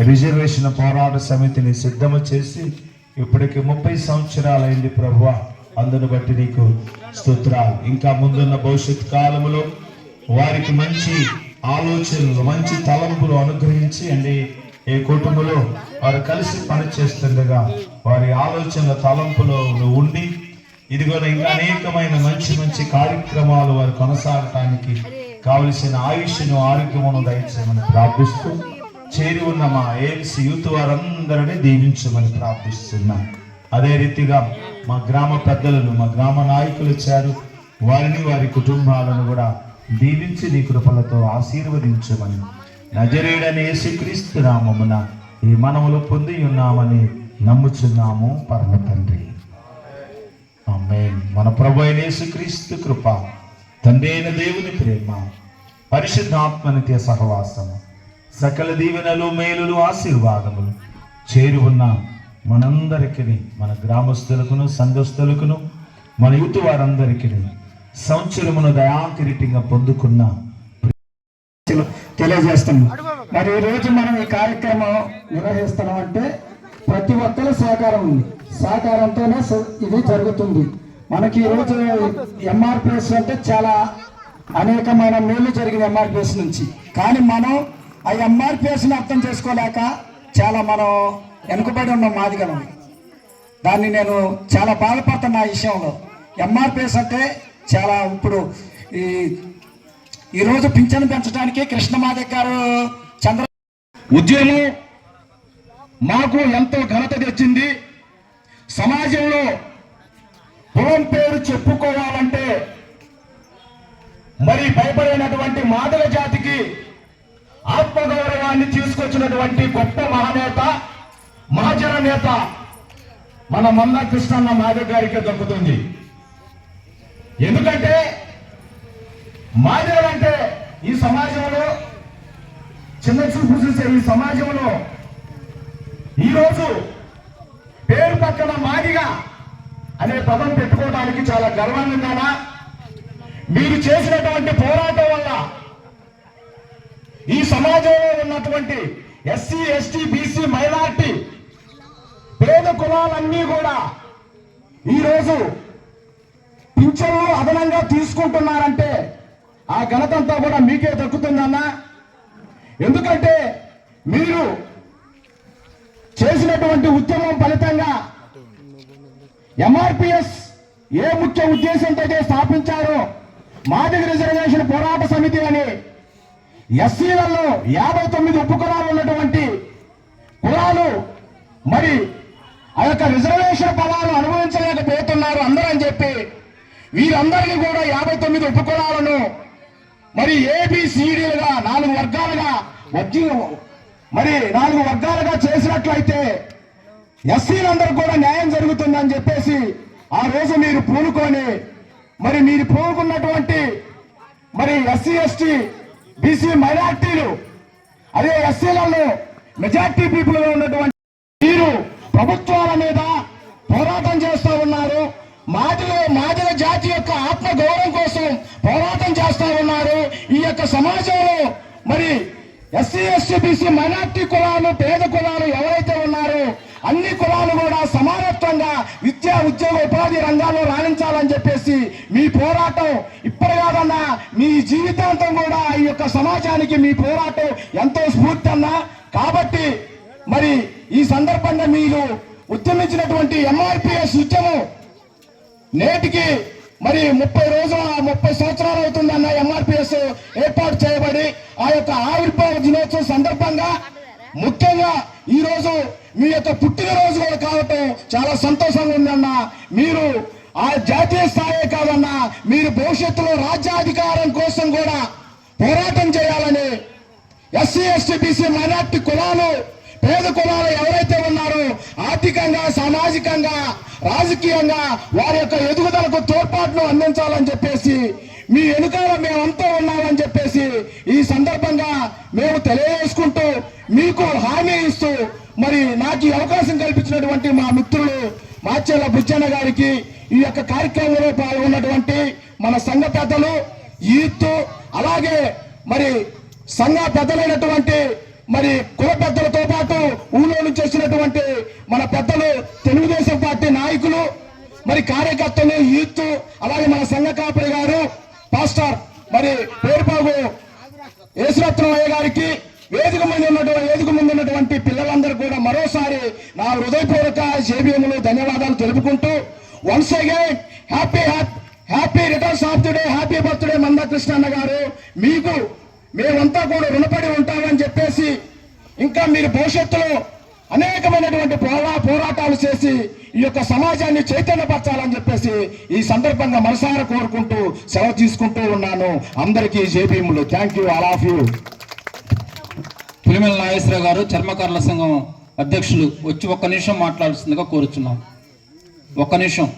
Reservation పోరాట సమితిని సిద్ధము చేసి ఇప్పటికి ముప్పై సంవత్సరాలైంది ప్రభువ అందును బట్టి నీకు స్తోత్రాలు. ఇంకా ముందున్న భవిష్యత్ కాలంలో వారికి మంచి ఆలోచనలు మంచి తలంపులు అనుగ్రహించి అండి ఈ కుటుంబంలో వారు కలిసి పనిచేస్తుండగా వారి ఆలోచనల తలంపులో ఉండి ఇదిగో ఇంకా అనేకమైన మంచి మంచి కార్యక్రమాలు వారు కొనసాగటానికి కావలసిన ఆయుష్ను ఆరోగ్యమును దయచేయమని ప్రార్థిస్తూ చేరి ఉన్న మా ఏఎంసీ యూత్ వారందరినీ దీవించమని ప్రార్థిస్తున్నాం. అదే రీతిగా మా గ్రామ పెద్దలను మా గ్రామ నాయకులు వచ్చారు. వారిని వారి కుటుంబాలను కూడా దీవించి నీ కృపలతో ఆశీర్వదించమని నజరేడని యేసుక్రీస్తు నామమున ఈ మనములు పొంది ఉన్నామని నమ్ముచున్నాము పరమ తండ్రి. ఆమేన్. మన ప్రభు అయిన యేసుక్రీస్తు కృప తండ్రి అయిన దేవుని ప్రేమ పరిశుద్ధాత్మనిత్య సహవాసము సకల దీవెనలు మేలులు ఆశీర్వాదములు చేరి ఉన్న మనందరికీ మన గ్రామస్తులకును సంఘస్థులకును మన యూత్ వారందరికీ సంవత్సరమును దయాకిరీటిగా పొందుకున్న తెలియజేస్తున్నాం. మరి ఈ రోజు మనం ఈ కార్యక్రమం నిర్వహిస్తున్నాం అంటే ప్రతి ఒక్కరి సహకారం ఉంది. సహకారంతోనే ఇది జరుగుతుంది. మనకి ఈ రోజు ఎంఆర్పిఎస్ అంటే చాలా అనేకమైన మేలు జరిగిన ఎంఆర్పిఎస్ నుంచి. కానీ మనం ఆ ఎంఆర్పిఎస్ని అర్థం చేసుకోలేక చాలా మనం వెనుకబడి ఉన్నాం మాదిగలం. దాన్ని నేను చాలా బాధపడుతున్నా ఆ విషయంలో. ఎంఆర్పిఎస్ అంటే చాలా ఇప్పుడు ఈ ఈరోజు పింఛను పెంచడానికి కృష్ణమాధవ్ గారు చంద్ర ఉద్యమం మాకు ఎంతో ఘనత తెచ్చింది. సమాజంలో కులం పేరు చెప్పుకోవాలంటే మరి భయపడినటువంటి మాదల జాతికి ఆత్మగౌరవాన్ని తీసుకొచ్చినటువంటి గొప్ప మహానేత మహాజన నేత మన మొన్న కృష్ణన్న మాధవ్ గారికి దక్కుతుంది. ఎందుకంటే మాదేవంటే ఈ సమాజంలో చిన్న చూపు చూసే ఈ సమాజంలో ఈరోజు పేరు పక్కన మాదిగా అనే పదం పెట్టుకోవడానికి చాలా గర్వంగా మీరు చేసినటువంటి పోరాటం వల్ల సమాజంలో ఉన్నటువంటి ఎస్సీ ఎస్టీ బీసీ మైనార్టీ పేద కులాలన్నీ కూడా ఈరోజు పింఛన్లు అదనంగా తీసుకుంటున్నారంటే ఆ ఘనతంతా కూడా మీకే దక్కుతుందన్నా ఎందుకంటే మీరు చేసినటువంటి ఉద్యమం ఫలితంగా ఎంఆర్పిఎస్ ఏ ముఖ్య ఉద్దేశంతో స్థాపించారో మాదిగ రిజర్వేషన్ పోరాట సమితి అని ఎస్సీలలో యాభై తొమ్మిది ఉపకులాలు ఉన్నటువంటి కులాలు మరి ఆ యొక్క రిజర్వేషన్ ఫలాలు అనుభవించలేకపోతున్నారు అని చెప్పి వీరందరినీ కూడా యాభై తొమ్మిది ఉపకులాలను మరి ఏబిసిడీలుగా నాలుగు వర్గాలుగా వచ్చి మరి నాలుగు వర్గాలుగా చేసినట్లయితే ఎస్సీలందరూ కూడా న్యాయం జరుగుతుందని చెప్పేసి ఆ రోజు మీరు పూనుకొని మరి మీరు పూనుకున్నటువంటి మరి ఎస్సీ ఎస్టీ బీసీ మైనార్టీలు అదే ఎస్సీలలో మెజార్టీ పీపుల్గా ఉన్నటువంటి మీరు ప్రభుత్వాల మీద పోరాటం చేస్తూ ఉన్నారు. మాదిగ మాదిల జాతి యొక్క ఆత్మ గౌరవం కోసం పోరాటం చేస్తూ ఉన్నారు. ఈ యొక్క సమాజంలో మరి ఎస్సీ ఎస్సీ బీసీ మైనార్టీ కులాలు పేద కులాలు ఎవరైతే ఉన్నారో అన్ని కులాలు కూడా సమానత్వంగా విద్యా ఉద్యోగ ఉపాధి రంగాల్లో రాణించాలని చెప్పేసి ఇప్పుడు మీ జీవితాంతం కూడా ఈ యొక్క సమాజానికి మీ పోరాటం ఎంతో స్ఫూర్తి అన్నా కాబట్టి మరి ఈ సందర్భంగా మీరు ఉద్యమించినటువంటి ఎంఆర్పిఎస్ ఉద్యమం నేటికి మరి ముప్పై రోజుల ముప్పై సంవత్సరాలు అవుతుందన్న ఎంఆర్పిఎస్ ఏర్పాటు చేయబడి ఆ యొక్క ఆవిర్భావ దినోత్సవం సందర్భంగా ముఖ్యంగా ఈ రోజు మీ యొక్క పుట్టినరోజు కూడా కావటం చాలా సంతోషంగా ఉందన్న. మీరు ఆ జాతీయ స్థాయి మీరు భవిష్యత్తులో రాజ్యాధికారం కోసం కూడా పోరాటం చేయాలని ఎస్సీ ఎస్టీ బీసీ మైనార్టీ కులాలు పేద కులాలు ఎవరైతే ఉన్నారో ఆర్థికంగా సామాజికంగా రాజకీయంగా వారి యొక్క ఎదుగుదలకు తోడ్పాటును అందించాలని చెప్పేసి మీ వెనుకాల మేమంతా ఉన్నామని చెప్పేసి ఈ సందర్భంగా మేము తెలియజేసుకుంటూ మీకు హామీ ఇస్తూ మరి నాకు ఈ అవకాశం కల్పించినటువంటి మా మిత్రులు మాచెల్ల బుచ్చన్న గారికి ఈ యొక్క కార్యక్రమంలో పాల్గొన్నటువంటి మన సంఘ పెద్దలు యూత్ అలాగే మరి సంఘ పెద్దలైనటువంటి మరి కుల పెద్దలతో పాటు వచ్చేసినటువంటి మన పెద్దలు తెలుగుదేశం పార్టీ నాయకులు మరి కార్యకర్తలు యూత్ అలాగే మన సంఘ కాపరి గారు పాస్టర్ మరి పేరుపాగు యేసురత్నమయ్య గారికి వేదిక ముందు ఉన్నటువంటి వేదిక ముందు ఉన్నటువంటి పిల్లలందరూ కూడా మరోసారి నా హృదయపూర్వక జేబీఎంలు ధన్యవాదాలు తెలుపుకుంటూ once again happy happy returns of the day happy birthday Mandakrishna అన్న గారు. మీకు మేమంతా కూడా రుణపడి ఉంటామని చెప్పేసి ఇంకా మీరు భవిష్యత్తులో అనేకమైనటువంటి పోరా పోరాటాలు చేసి ఈ యొక్క సమాజాన్ని చైతన్యపరచాలని చెప్పేసి ఈ సందర్భంగా మనసారా కోరుకుంటూ సెలవు తీసుకుంటూ ఉన్నాను. అందరికీ జేబీఎంలు thank you all of you Pulimela Nageswararao గారు చర్మకారుల సంఘం అధ్యక్షులు వచ్చి ఒక్క నిమిషం మాట్లాడుతుందిగా కోరుచున్నాం. ఒక్క నిమిషం